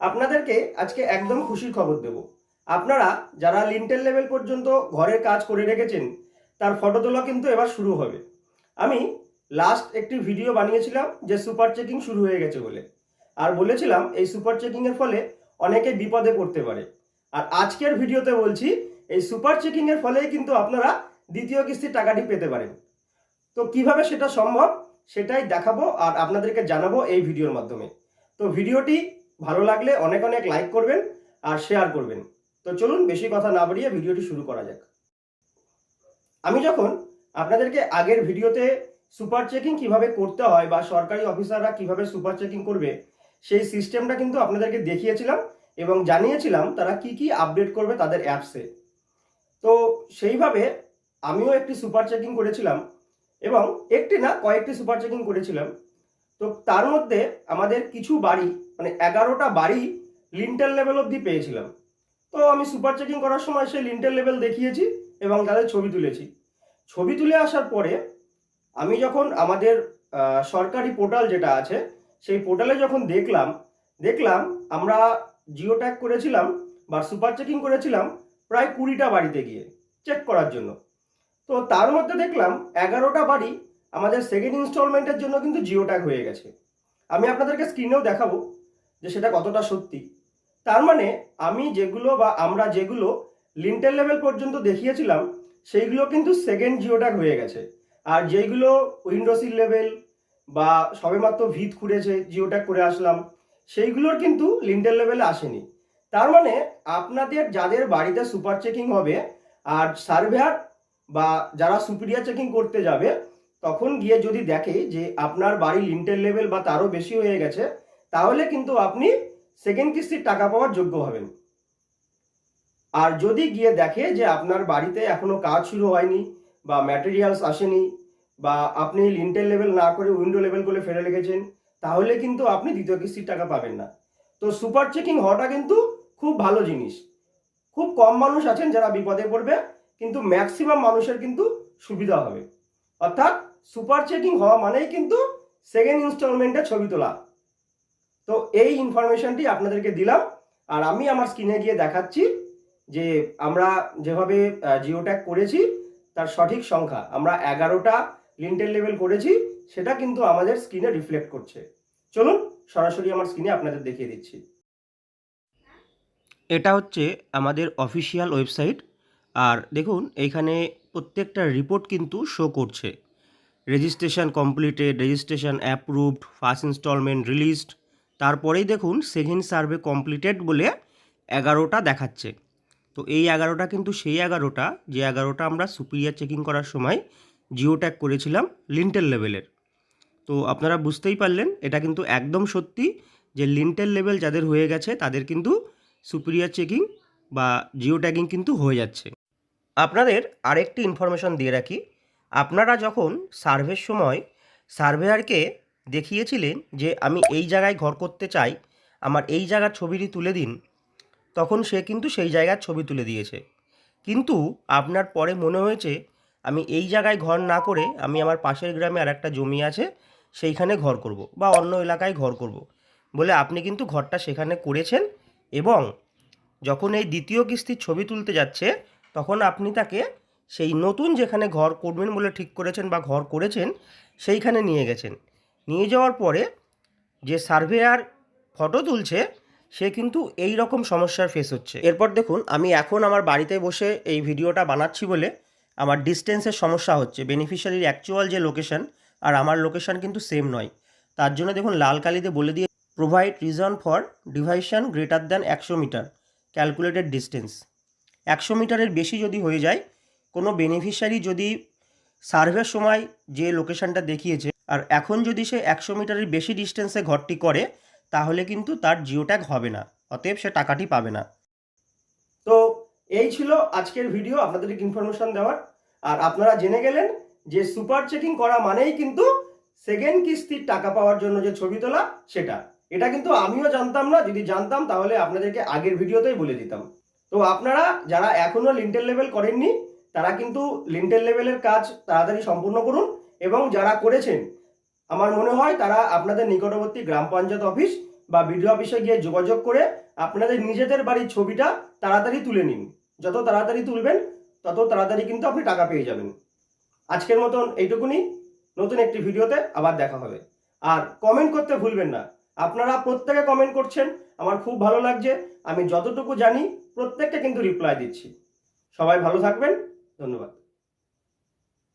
আপনাদেরকে আজকে একদম খুশির খবর দেব। আপনারা যারা লিন্টেল লেভেল পর্যন্ত ঘরের কাজ করে রেখেছেন, তার ফটো তোলা কিন্তু এবার শুরু হবে। আমি লাস্ট একটি ভিডিও বানিয়েছিলাম যে সুপার চেকিং শুরু হয়ে গেছে বলে। আর বলেছিলাম এই সুপার চেকিংয়ের ফলে অনেকে বিপদে পড়তে পারে। আর আজকের ভিডিওতে বলছি, এই সুপার চেকিংয়ের ফলেই কিন্তু আপনারা দ্বিতীয় কিস্তির টাকাটি পেতে পারেন। তো কীভাবে সেটা সম্ভব, সেটাই দেখাবো আর আপনাদেরকে জানাব এই ভিডিওর মাধ্যমে। তো ভিডিওটি ভালো লাগলে অনেক অনেক লাইক করবেন আর শেয়ার করবেন। তো চলুন বেশি কথা না বাড়িয়ে ভিডিওটি শুরু করা যাক। আমি যখন আপনাদেরকে আগের ভিডিওতে সুপার চেকিং কীভাবে করতে হয় বা সরকারি অফিসাররা কীভাবে সুপার চেকিং করবে, সেই সিস্টেমটা কিন্তু আপনাদেরকে দেখিয়েছিলাম এবং জানিয়েছিলাম তারা কি কি আপডেট করবে তাদের অ্যাপসে তো সেইভাবে আমিও একটি সুপার চেকিং করেছিলাম এবং একটি না, কয়েকটি সুপার চেকিং করেছিলাম। তো তার মধ্যে আমাদের কিছু বাড়ি মানে এগারোটা বাড়ি লিন্টার লেভেল অবধি পেয়েছিলাম। তো আমি সুপার চেকিং করার সময় সেই লিন্টার লেভেল দেখিয়েছি এবং তাদের ছবি তুলেছি। ছবি তুলে আসার পরে আমি যখন আমাদের সরকারি পোর্টাল যেটা আছে, সেই পোর্টালে যখন দেখলাম দেখলাম আমরা জিও ট্যাগ করেছিলাম বা সুপার চেকিং করেছিলাম প্রায় কুড়িটা বাড়িতে গিয়ে চেক করার জন্য। তো তার মধ্যে দেখলাম এগারোটা বাড়ি আমাদের সেকেন্ড ইনস্টলমেন্টের জন্য কিন্তু জিও ট্যাগ হয়ে গেছে। আমি আপনাদেরকে স্ক্রিনেও দেখাবো যে সেটা কতটা সত্যি। তার মানে আমি যেগুলো বা আমরা যেগুলো লিন্টেল লেভেল পর্যন্ত দেখিয়েছিলাম, সেইগুলো কিন্তু সেকেন্ড জিও ট্যাগ হয়ে গেছে। আর যেগুলো উইন্ডোসিল লেভেল বা সবেমাত্র ভিত খুঁড়েছে জিও ট্যাগ করে আসলাম, সেইগুলোর কিন্তু লিন্টেল লেভেলে আসেনি। তার মানে আপনাদের, যাদের বাড়িতে সুপার চেকিং হবে, আর সার্ভেয়ার বা যারা সুপিরিয়ার চেকিং করতে যাবে তখন গিয়ে যদি দেখে যে আপনার বাড়ি লিন্টেল লেভেল বা তারও বেশি হয়ে গেছে, তাহলে কিন্তু আপনি সেকেন্ড কিস্তির টাকা পাওয়ার যোগ্য হবেন। আর যদি গিয়ে দেখে যে আপনার বাড়িতে এখনও কাজ শুরু হয়নি বা ম্যাটেরিয়ালস আসেনি বা আপনি লিন্টেল লেভেল না করে উইন্ডো লেভেল করে ফেলে রেখেছেন, তাহলে কিন্তু আপনি দ্বিতীয় কিস্তির টাকা পাবেন না। তো সুপার চেকিং হওয়াটা কিন্তু খুব ভালো জিনিস। খুব কম মানুষ আছেন যারা বিপদে পড়বে, কিন্তু ম্যাক্সিমাম মানুষের কিন্তু সুবিধা হবে। অর্থাৎ সুপার চেকিং হওয়া মানেই কিন্তু সেকেন্ড ইনস্টলমেন্টে ছবি তোলা। তো এই ইনফরমেশনটি আপনাদেরকে দিলাম, আর আমি আমার স্ক্রিনে গিয়ে দেখাচ্ছি যে আমরা যেভাবে জিও ট্যাগ করেছি, তার সঠিক সংখ্যা। আমরা এগারোটা লিন্টেল লেভেল করেছি, সেটা কিন্তু আমাদের স্ক্রিনে রিফ্লেক্ট করছে। চলুন সরাসরি আমার স্ক্রিনে আপনাদের দেখিয়ে দিচ্ছি। এটা হচ্ছে আমাদের অফিসিয়াল ওয়েবসাইট আর দেখুন, এইখানে প্রত্যেকটা রিপোর্ট কিন্তু শো করছে। Registration completed, registration approved first installment released তারপরেই দেখুন সেকেন্ড সার্ভে কমপ্লিটেড বলে এগারোটা দেখাচ্ছে। তো এই এগারোটা কিন্তু সেই এগারোটা, যে এগারোটা আমরা সুপিরিয়ার চেকিং করার সময় জিও ট্যাগ করেছিলাম লিন্টেল লেভেলের তো আপনারা বুঝতেই পারলেন, এটা কিন্তু একদম সত্যি যে লিন্টেল লেভেল যাদের হয়ে গেছে, তাদের কিন্তু সুপিরিয়ার চেকিং বা জিও ট্যাগিং কিন্তু হয়ে যাচ্ছে। আপনাদের আরেকটি ইনফরমেশন দিয়ে রাখি আপনারা যখন সার্ভের সময় সার্ভেয়ারকে দেখিয়েছিলেন যে আমি এই জায়গায় ঘর করতে চাই, আমার এই জায়গার ছবিটি তুলে দিন, তখন সে কিন্তু সেই জায়গার ছবি তুলে দিয়েছে। কিন্তু আপনার পরে মনে হয়েছে, আমি এই জায়গায় ঘর না করে আমি আমার পাশের গ্রামে আর একটা জমি আছে, সেইখানে ঘর করব বা অন্য এলাকায় ঘর করব। বলে আপনি কিন্তু ঘরটা সেখানে করেছেন এবং যখন এই দ্বিতীয় কিস্তির ছবি তুলতে যাচ্ছে, তখন আপনি তাকে সেই নতুন যেখানে ঘর করবেন বলে ঠিক করেছেন বা ঘর করেছেন, সেইখানে নিয়ে গেছেন। নিয়ে যাওয়ার পরে যে সার্ভেয়ার ফটো তুলছে, সে কিন্তু এই রকম সমস্যার ফেস হচ্ছে। এরপর দেখুন, আমি এখন আমার বাড়িতে বসে এই ভিডিওটা বানাচ্ছি বলে আমার ডিস্টেন্সের সমস্যা হচ্ছে। বেনিফিশিয়ারির অ্যাকচুয়াল যে লোকেশন আর আমার লোকেশন কিন্তু সেম নয়। তার জন্য দেখুন, লাল কালিতে বলে দিয়ে provide reason for deviation greater than একশো মিটার ক্যালকুলেটেড ডিস্টেন্স একশো মিটারের বেশি যদি হয়ে যায় কোনো বেনিফিশিয়ারি যদি সার্ভের সময় যে লোকেশনটা দেখিয়েছে, আর এখন যদি সে একশো মিটারের বেশি ডিস্টেন্সে ঘরটি করে, তাহলে কিন্তু তার জিও ট্যাগ হবে না, অতএব সে টাকাটি পাবে না। তো এই ছিল আজকের ভিডিও আপনাদেরকে ইনফরমেশন দেওয়ার। আর আপনারা জেনে গেলেন যে সুপার চেকিং করা মানেই কিন্তু সেকেন্ড কিস্তির টাকা পাওয়ার জন্য যে ছবি তোলা, সেটা। এটা কিন্তু আমিও জানতাম না, যদি জানতাম তাহলে আপনাদেরকে আগের ভিডিওতেই বলে দিতাম। তো আপনারা যারা এখনও লিন্টেল লেভেল করেননি তারা কিন্তু লিন্টেল লেভেলের কাজ তাড়াতাড়ি সম্পূর্ণ করুন এবং যারা করেছেন, আমার মনে হয় তারা আপনাদের নিকটবর্তী গ্রাম পঞ্চায়েত অফিস বা বিডিও অফিসে গিয়ে যোগাযোগ করে আপনাদের নিজেদের বাড়ির ছবিটা তাড়াতাড়ি তুলে নিন। যত তাড়াতাড়ি তুলবেন, তত তাড়াতাড়ি কিন্তু আপনি টাকা পেয়ে যাবেন। আজকের মতন এইটুকুনি। নতুন একটি ভিডিওতে আবার দেখা হবে। আর কমেন্ট করতে ভুলবেন না। আপনারা প্রত্যেকে কমেন্ট করছেন, আমার খুব ভালো লাগছে। আমি যতটুকু জানি প্রত্যেককে কিন্তু রিপ্লাই দিচ্ছি। সবাই ভালো থাকবেন। ধন্যবাদ